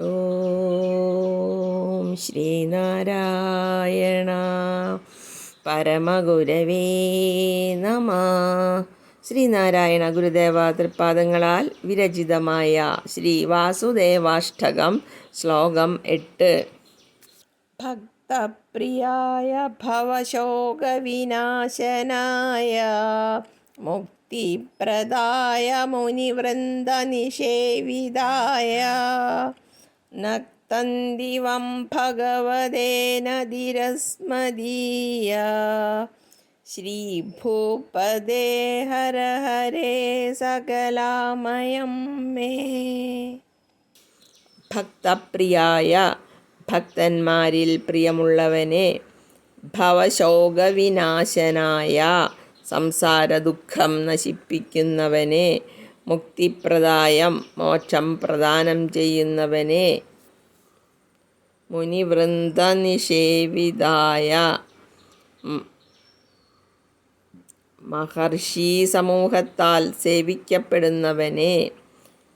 ഓം ശ്രീനാരായണ പരമഗുരവേ നമ. ശ്രീനാരായണ ഗുരുദേവ തൃപ്പാദങ്ങളാൽ വിരചിതമായ ശ്രീ വാസുദേവാഷ്ടകം ശ്ലോകം എട്ട്. ഭക്തപ്രിയായ ഭവശോകവിനാശനായ മുക്തിപ്രദായ മുനിവൃന്ദനിഷേവിതായ നക്തന്തിവം ഭഗവതേന ധിരസ്മദീയ ശ്രീഭൂപദേ ഹര ഹരേ സകലാമയം മേ. ഭക്തപ്രിയായ ഭക്തന്മാരിൽ പ്രിയമുള്ളവനെ ഭവശോകവിനാശനായ സംസാര ദുഃഖം നശിപ്പിക്കുന്നവനെ മുക്തിപ്രദായം മോക്ഷം പ്രദാനം ചെയ്യുന്നവനെ മുനിവൃന്ദനിഷേവിതായ മഹർഷി സമൂഹത്താൽ സേവിക്കപ്പെടുന്നവനെ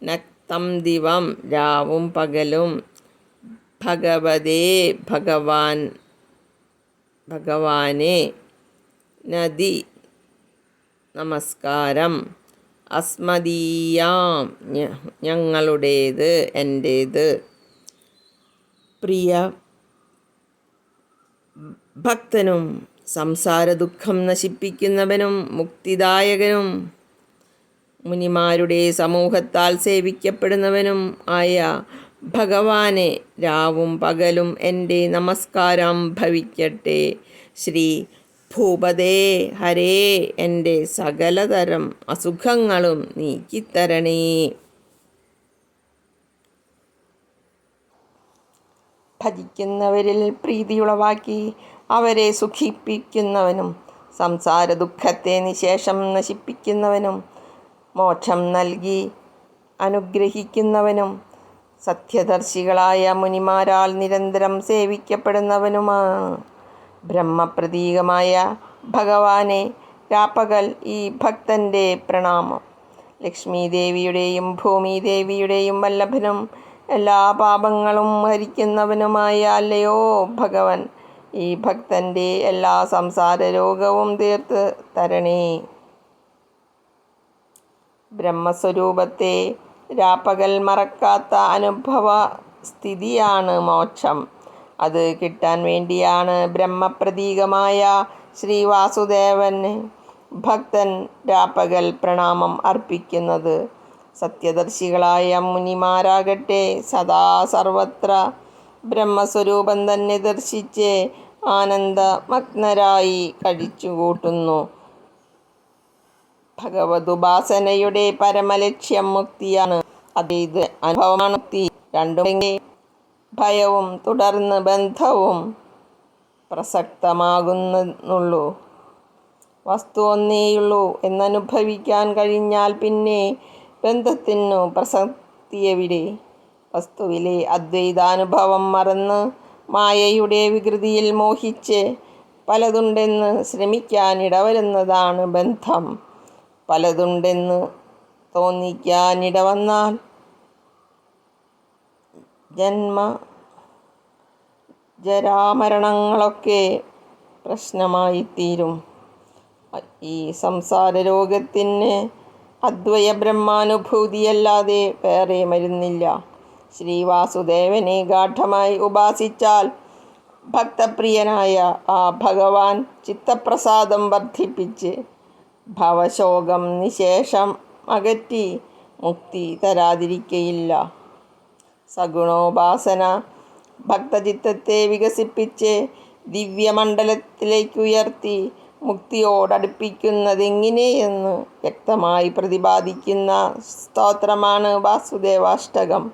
നക്തം ദിവം രാവും പകലും ഭഗവതേ ഭഗവാൻ ഭഗവാനെ നദി നമസ്കാരം. അസ്മദീയാം. ഞങ്ങളുടേത് എന്റേത് പ്രിയ ഭക്തനും സംസാര ദുഃഖം നശിപ്പിക്കുന്നവനും മുക്തിദായകനും മുനിമാരുടെ സമൂഹത്താൽ സേവിക്കപ്പെടുന്നവനും ആയ ഭഗവാനെ രാവും പകലും എന്റെ നമസ്കാരം ഭവിക്കട്ടെ. ശ്രീ ഭൂപതേ ഹരേ എന്റെ സകലതരം അസുഖങ്ങളും നീക്കിത്തരണേ. ഭജിക്കുന്നവരിൽ പ്രീതിയുളവാക്കി അവരെ സുഖിപ്പിക്കുന്നവനും സംസാര ദുഃഖത്തെ നിശേഷം നശിപ്പിക്കുന്നവനും മോക്ഷം നൽകി അനുഗ്രഹിക്കുന്നവനും സത്യദർശികളായ മുനിമാരാൽ നിരന്തരം സേവിക്കപ്പെടുന്നവനുമാണ് ബ്രഹ്മപ്രതീകമായ ഭഗവാനെ രാപ്പകൽ ഈ ഭക്തന്റെ പ്രണാമം. ലക്ഷ്മി ദേവിയുടെയും ഭൂമി ദേവിയുടെയും വല്ലഭനും എല്ലാ പാപങ്ങളും ഹരിക്കുന്നവനുമായ അല്ലയോ ഭഗവൻ. ഈ ഭക്തന്റെ എല്ലാ സംസാര രോഗവും തീർത്ത് തരണേ. ബ്രഹ്മസ്വരൂപത്തെ രാപ്പകൽ മറക്കാത്ത അനുഭവ സ്ഥിതിയാണ് മോക്ഷം. അത് കിട്ടാൻ വേണ്ടിയാണ് ബ്രഹ്മപ്രതീകമായ ശ്രീ വാസുദേവന് ഭക്തൻ രാപ്പകൽ പ്രണാമം അർപ്പിക്കുന്നത്. സത്യദർശികളായ മുനിമാരാകട്ടെ സദാ സർവത്ര ബ്രഹ്മസ്വരൂപം തന്നെ ദർശിച്ച് ആനന്ദമഗ്നരായി കഴിച്ചുകൂട്ടുന്നു. ഭഗവതുപാസനയുടെ പരമലക്ഷ്യം മുക്തിയാണ്. അത് അനുഭവമാണ്. മുക്തി രണ്ടും ഭയവും തുടർന്ന് ബന്ധവും പ്രസക്തമാകുന്നുള്ളൂ. വസ്തു ഒന്നേയുള്ളൂ എന്നനുഭവിക്കാൻ കഴിഞ്ഞാൽ പിന്നെ ബന്ധത്തിനു പ്രസക്തിയെവിടെ വസ്തുവിലെ അദ്വൈതാനുഭവം മറന്ന് മായയുടെ വികൃതിയിൽ മോഹിച്ച് പലതുണ്ടെന്ന് ശ്രമിക്കാൻ ഇടവരുന്നതാണ് ബന്ധം. പലതുണ്ടെന്ന് തോന്നിക്കാൻ ഇടവന്നാൽ ജന്മ ജരാമരണങ്ങളൊക്കെ പ്രശ്നമായിത്തീരും. ഈ സംസാര രോഗത്തിന് അദ്വയ ബ്രഹ്മാനുഭൂതിയല്ലാതെ വേറെ മരുന്നില്ല. ശ്രീവാസുദേവനെ ഗാഠമായി ഉപാസിച്ചാൽ ഭക്തപ്രിയനായ ആ ഭഗവാൻ ചിത്തപ്രസാദം വർദ്ധിപ്പിച്ച് ഭവശോകം നിശേഷം അകറ്റി മുക്തി തരാതിരിക്കയില്ല. സഗുണോപാസന ഭക്തചിത്തത്തെ വികസിപ്പിച്ച് ദിവ്യമണ്ഡലത്തിലേക്ക് ഉയർത്തി മുക്തിയോടടുപ്പിക്കുന്നതെങ്ങനെയെന്ന് വ്യക്തമായി പ്രതിപാദിക്കുന്ന സ്തോത്രമാണ് വാസുദേവാഷ്ടകം.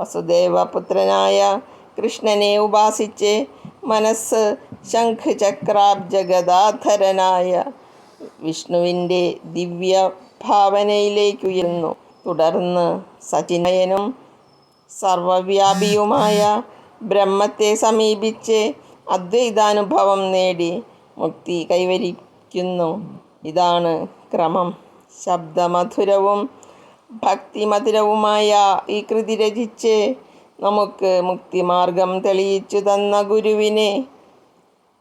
വസുദേവപുത്രനായ കൃഷ്ണനെ ഉപാസിച്ച് മനസ്സ് ശംഖ് ചക്രാബ്ജഗദാധരനായ വിഷ്ണുവിന്റെ ദിവ്യ ഭാവനയിലേക്കുയരുന്നു തുടർന്ന് സചിനയനും സർവവ്യാപിയുമായ ബ്രഹ്മത്തെ സമീപിച്ച് അദ്വൈതാനുഭവം നേടി മുക്തി കൈവരിക്കുന്നു. ഇതാണ് ക്രമം. ശബ്ദമധുരവും ഭക്തിമധുരവുമായ ഈ കൃതി രചിച്ച് നമുക്ക് മുക്തിമാർഗം തെളിയിച്ചു തന്ന ഗുരുവിനെ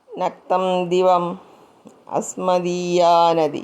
നക്തം ദിവം അസ്മദീയാനദി.